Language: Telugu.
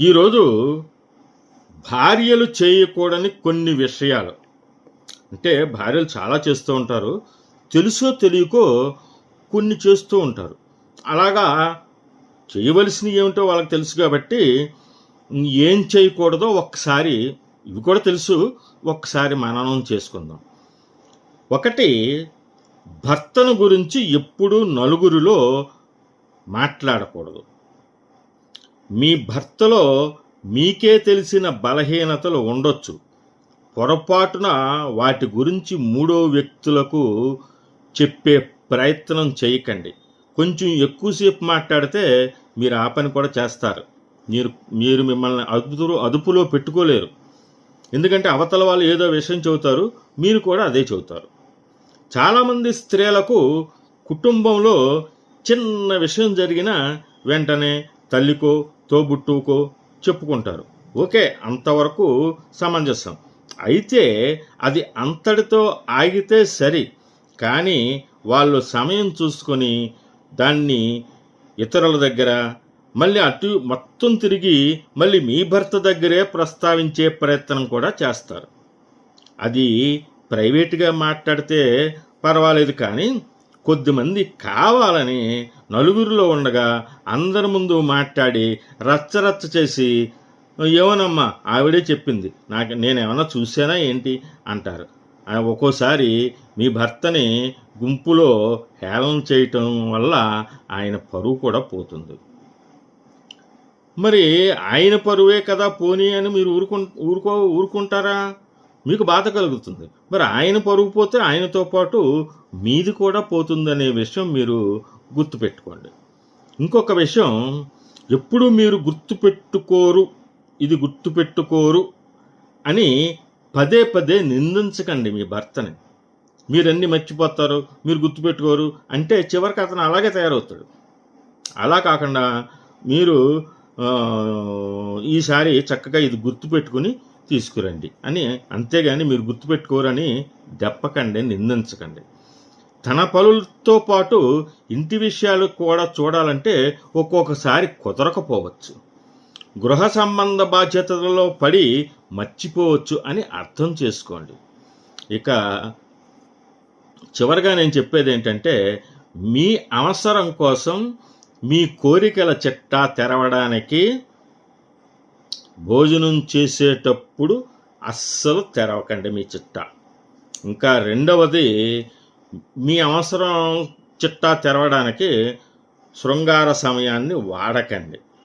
ఈరోజు భార్యలు చేయకూడని కొన్ని విషయాలు. అంటే భార్యలు చాలా చేస్తూ ఉంటారు. తెలుసో తెలియకో కొన్ని చేస్తూ ఉంటారు. అలాగా చేయవలసినవి ఏమిటో వాళ్ళకి తెలుసు కాబట్టి ఏం చేయకూడదో ఒక్కసారి ఇవి కూడా తెలుసు ఒక్కసారి మననం చేసుకుందాం. ఒకటి భర్తను గురించి ఎప్పుడూ నలుగురిలో మాట్లాడకూడదు. మీ భర్తలో మీకే తెలిసిన బలహీనతలు ఉండొచ్చు. పొరపాటున వాటి గురించి మూడో వ్యక్తులకు చెప్పే ప్రయత్నం చేయకండి. కొంచెం ఎక్కువసేపు మాట్లాడితే మీరు ఆ పని కూడా చేస్తారు. మీరు మీరు మిమ్మల్ని అదుపులో అదుపులో పెట్టుకోలేరు. ఎందుకంటే అవతల వాళ్ళు ఏదో విషయం చెబుతారు మీరు కూడా అదే చెబుతారు. చాలామంది స్త్రీలకు కుటుంబంలో చిన్న విషయం జరిగినా వెంటనే తల్లికో తోబుట్టుకో చెప్పుకుంటారు. ఓకే అంతవరకు సమంజసం. అయితే అది అంతటితో ఆగితే సరి కానీ వాళ్ళు సమయం చూసుకొని దాన్ని ఇతరుల దగ్గర మళ్ళీ అటు మొత్తం తిరిగి మళ్ళీ మీ భర్త దగ్గరే ప్రస్తావించే ప్రయత్నం కూడా చేస్తారు. అది ప్రైవేట్గా మాట్లాడితే పర్వాలేదు కానీ కొద్దిమంది కావాలని నలుగురిలో ఉండగా అందరి ముందు మాట్లాడి రచ్చరచ్చ చేసి ఏమోనమ్మా ఆవిడే చెప్పింది. నాకు నేనేమన్నా చూసానా ఏంటి? అంటారు. ఒక్కోసారి మీ భర్తని గుంపులో హేళన చేయటం వల్ల ఆయన పరువు కూడా పోతుంది. మరి ఆయన పరువే కదా పోనీ అని మీరు ఊరుకు ఊరుకో ఊరుకుంటారా? మీకు బాధ కలుగుతుంది. మరి ఆయన పరుగు పోతే ఆయనతో పాటు మీది కూడా పోతుందనే విషయం మీరు గుర్తుపెట్టుకోండి. ఇంకొక విషయం ఎప్పుడు మీరు గుర్తుపెట్టుకోరు ఇది గుర్తుపెట్టుకోరు అని పదే పదే నిందించకండి మీ భర్తని. మీరన్నీ మర్చిపోతారు మీరు గుర్తుపెట్టుకోరు అంటే చివరికి అతను అలాగే తయారవుతాడు. అలా కాకుండా మీరు ఈసారి చక్కగా ఇది గుర్తుపెట్టుకుని తీసుకురండి అని అంతేగాని మీరు గుర్తుపెట్టుకోరని దెప్పకండి నిందించకండి. తన పనులతో పాటు ఇంటి విషయాలు కూడా చూడాలంటే ఒక్కొక్కసారి కుదరకపోవచ్చు. గృహ సంబంధ బాధ్యతలలో పడి మర్చిపోవచ్చు అని అర్థం చేసుకోండి. ఇక చివరిగా నేను చెప్పేది ఏంటంటే మీ అవసరం కోసం మీ కోరికల చిట్టా తెరవడానికి భోజనం చేసేటప్పుడు అస్సలు తెరవకండి మీ చిట్టా. ఇంకా రెండవది మీ అవసరం చిట్టా తెరవడానికి శృంగార సమయాన్ని వాడకండి.